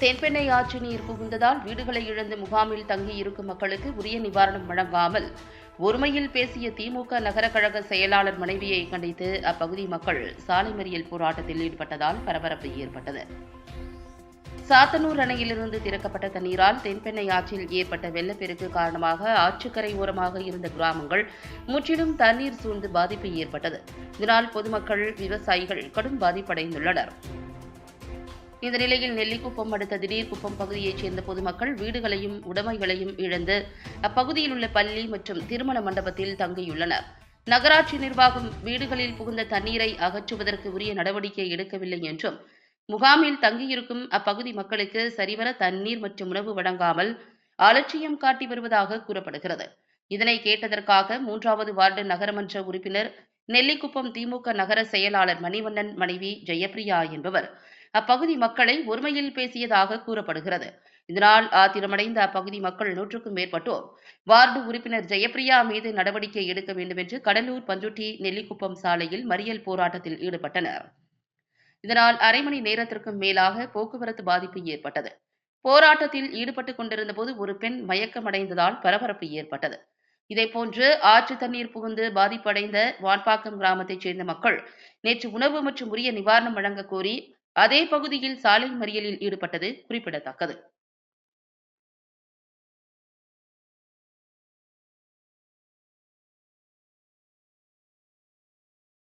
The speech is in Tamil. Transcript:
தென்பெண்ணை ஆற்று நீர் புகுந்ததால் வீடுகளை இழந்து முகாமில் தங்கியிருக்கும் மக்களுக்கு உரிய நிவாரணம் வழங்காமல் ஒருமையில் பேசிய திமுக நகர கழக செயலாளர் மனைவியை கண்டித்து அப்பகுதி மக்கள் சாலை மறியல் போராட்டத்தில் ஈடுபட்டதால் பரபரப்பு ஏற்பட்டது. சாத்தனூர் அணையிலிருந்து திறக்கப்பட்ட தண்ணீரால் தென்பெண்ணை ஆற்றில் ஏற்பட்ட வெள்ளப்பெருக்கு காரணமாக ஆற்றுக்கரை ஓரமாக இருந்த கிராமங்கள் முற்றிலும் தண்ணீர் சூழ்ந்து பாதிப்பு ஏற்பட்டது. இதனால் பொதுமக்கள் விவசாயிகள் கடும் பாதிப்படைந்துள்ளனர். இந்த நிலையில் நெல்லிக்குப்பம் அடுத்த திடீர்குப்பம் பகுதியைச் சேர்ந்த பொதுமக்கள் வீடுகளையும் உடைமைகளையும் இழந்து அப்பகுதியில் உள்ள பள்ளி மற்றும் திருமண மண்டபத்தில் தங்கியுள்ளனர். நகராட்சி நிர்வாகம் வீடுகளில் புகுந்த தண்ணீரை அகற்றுவதற்கு உரிய நடவடிக்கை எடுக்கவில்லை என்றும் முகாமில் தங்கியிருக்கும் அப்பகுதி மக்களுக்கு சரிவர தண்ணீர் மற்றும் உணவு வழங்காமல் அலட்சியம் காட்டி வருவதாக கூறப்படுகிறது. இதனை கேட்டதற்காக மூன்றாவது வார்டு நகரமன்ற உறுப்பினர் நெல்லிக்குப்பம் திமுக நகர செயலாளர் மணிவண்ணன் மனைவி ஜெயப்பிரியா என்பவர் அப்பகுதி மக்களை ஒருமையில் பேசியதாக கூறப்படுகிறது. இதனால் ஆத்திரமடைந்த அப்பகுதி மக்கள் நூற்றுக்கும் மேற்பட்டோர் வார்டு உறுப்பினர் ஜெயப்பிரியா மீது நடவடிக்கை எடுக்க வேண்டும் என்று கடலூர் பஞ்சுட்டி நெல்லிக்குப்பம் சாலையில் மறியல் போராட்டத்தில் ஈடுபட்டனர். இதனால் அரை மணி நேரத்திற்கும் மேலாக போக்குவரத்து பாதிப்பு ஏற்பட்டது. போராட்டத்தில் ஈடுபட்டுக் கொண்டிருந்த போது ஒரு பெண் மயக்கமடைந்ததால் பரபரப்பு ஏற்பட்டது. இதேபோன்று ஆற்று தண்ணீர் புகுந்து பாதிப்படைந்த வான்பாக்கம் கிராமத்தைச் சேர்ந்த மக்கள் நேற்று உணவு மற்றும் உரிய நிவாரணம் வழங்க கோரி அதே பகுதியில் சாலை மறியலில் ஈடுபட்டது குறிப்பிடத்தக்கது.